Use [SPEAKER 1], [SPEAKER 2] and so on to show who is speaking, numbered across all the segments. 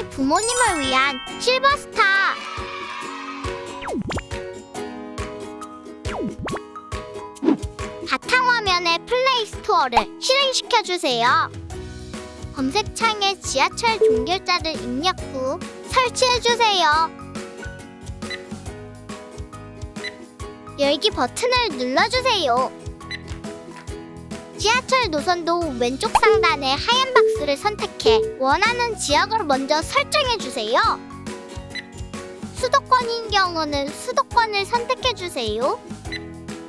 [SPEAKER 1] 너의 부모님을 위한 실버스타. 바탕화면에 플레이 스토어를 실행시켜 주세요. 검색창에 지하철 종결자를 입력 후 설치해 주세요. 열기 버튼을 눌러주세요. 지하철 노선도 왼쪽 상단의 하얀 박스를 선택해 원하는 지역을 먼저 설정해 주세요. 수도권인 경우는 수도권을 선택해 주세요.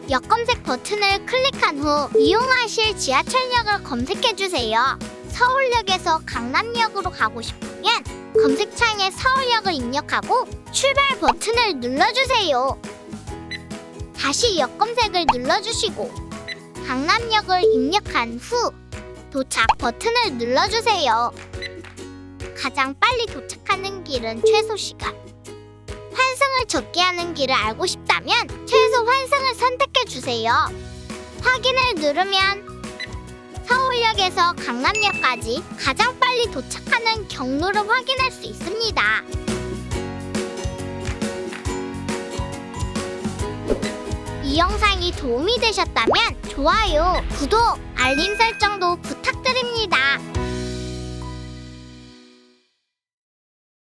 [SPEAKER 1] 역 검색 버튼을 클릭한 후 이용하실 지하철역을 검색해 주세요. 서울역에서 강남역으로 가고 싶으면 검색창에 서울역을 입력하고 출발 버튼을 눌러주세요. 다시 역 검색을 눌러주시고 강남역을 입력한 후 도착 버튼을 눌러주세요. 가장 빨리 도착하는 길은 최소 시간. 환승을 적게 하는 길을 알고 싶다면 최소 환승을 선택해 주세요. 확인을 누르면 서울역에서 강남역까지 가장 빨리 도착하는 경로를 확인할 수 있습니다. 이 영상이 도움이 되셨다면 좋아요, 구독, 알림 설정도 부탁드립니다.